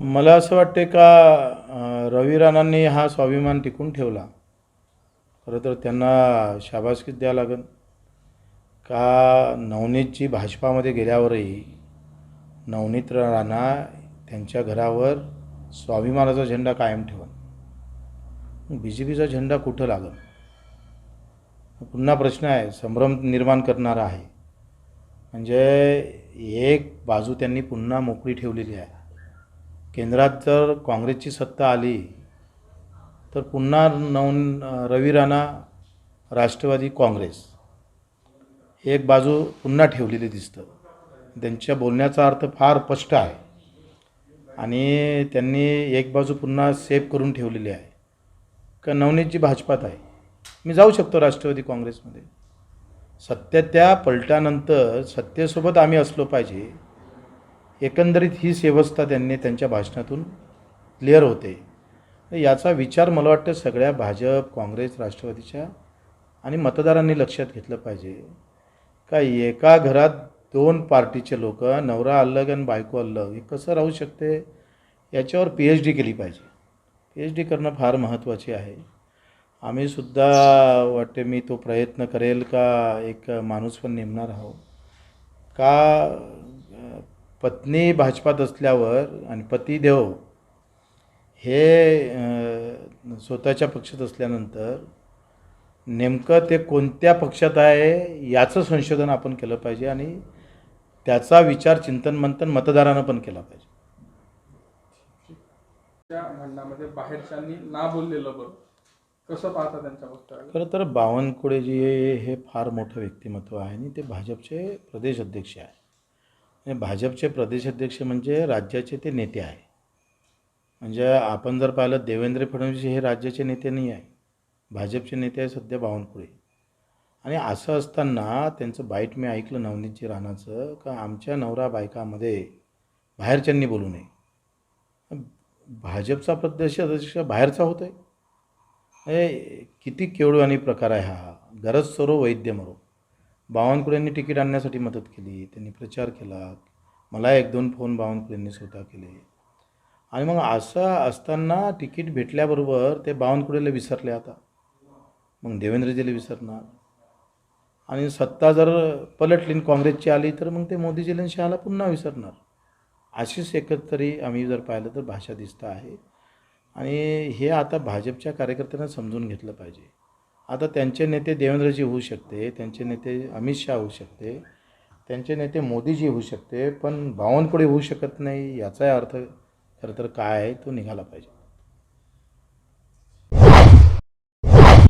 मला असं वाटते का रवी राणांनी हा स्वाभिमान टिकून ठेवला. खरं तर त्यांना शाबासकीच द्यावं लागेल. का नवनीतजी भाजपामध्ये गेल्यावरही नवनीत राणा त्यांच्या घरावर स्वाभिमानाचा झेंडा कायम ठेवन बी जे पीचा झेंडा कुठं लागल? पुन्हा प्रश्न आहे संभ्रम निर्माण करणारा आहे. म्हणजे एक बाजू त्यांनी पुन्हा मोकळी ठेवलेली आहे. केंद्रात जर काँग्रेसची सत्ता आली तर पुन्हा नव रवी राणा राष्ट्रवादी काँग्रेस एक बाजू पुन्हा ठेवलेली दिसतं. त्यांच्या बोलण्याचा अर्थ फार स्पष्ट आहे. आणि त्यांनी एक बाजू पुन्हा सेफ करून ठेवलेली आहे. का नवनीतजी भाजपात आहे? मी जाऊ शकतो राष्ट्रवादी काँग्रेसमध्ये. सत्य त्या पलटानंतर सत्तेसोबत आम्ही असलो पाहिजे एकंदरीत हीच व्यवस्था त्यांनी त्यांच्या भाषणातून क्लिअर होते. याचा विचार मला वाटतं सगळ्या भाजप काँग्रेस राष्ट्रवादीच्या आणि मतदारांनी लक्षात घेतलं पाहिजे. का एका घरात दोन पार्टीचे लोक नवरा अलग आणि बायको अलग हे कसं राहू शकते? याच्यावर पी एच डी केली पाहिजे. पी एच डी करणं फार महत्त्वाचे आहे. आम्हीसुद्धा वाटते मी तो प्रयत्न करेल का एक माणूस पण नेमणार आहो का पत्नी भाजपात असल्यावर आणि पतिदेव हे अ, स्वतःच्या पक्षात असल्यानंतर नेमकं ते कोणत्या पक्षात आहे याचं संशोधन आपण केलं पाहिजे आणि त्याचा विचार चिंतन मंथन मतदारानं पण केला पाहिजे. त्या म्हणण्यामध्ये बाहेरच्यांनी ना बोललेलं बरं. कसं पाहता त्यांच्या खरं तर बावनकुळेजी हे हे फार मोठं व्यक्तिमत्व आहे आणि ते भाजपचे प्रदेश अध्यक्ष आहे भाजपचे प्रदेश अध्यक्ष म्हणजे राज्याचे ते नेते आहे. म्हणजे आपण जर पाहिलं देवेंद्र फडणवीस हे राज्याचे नेते नाही आहे. भाजपचे नेते आहे सध्या बावनकुळे. आणि असं असताना त्यांचं बाईट मी ऐकलं नवनीतजी राणाचं का आमच्या नवरा बायकामध्ये बाहेरच्यांनी बोलू नये. भाजपचा प्रदेश अध्यक्ष बाहेरचा होतो आहे हे किती केवळवाणी प्रकार आहे हा. गरज सरो वैद्य मरो. बावनकुळेंनी तिकीट आणण्यासाठी मदत केली त्यांनी प्रचार केला. मला एक दोन फोन बावनकुळेंनी स्वतः केले. आणि मग असं असताना तिकीट भेटल्याबरोबर ते बावनकुळेला विसरले आता. मग देवेंद्रजीला विसरणार. आणि सत्ता जर पलटली काँग्रेसची आली तर मग ते मोदीजीला आणि शहाला पुन्हा विसरणार. अशीच एकतरी आम्ही जर पाहिलं तर भाषा दिसतं आहे. आणि हे आता भाजपच्या कार्यकर्त्यांना समजून घेतलं पाहिजे. आता त्यांचे नेते देवेंद्रजी होऊ शकते त्यांचे नेते अमित शहा होऊ शकते त्यांचे नेते मोदीजी होऊ शकते पण बावनकुळे होऊ शकत नाही याचा अर्थ खरं तर काय आहे तो निघाला पाहिजे.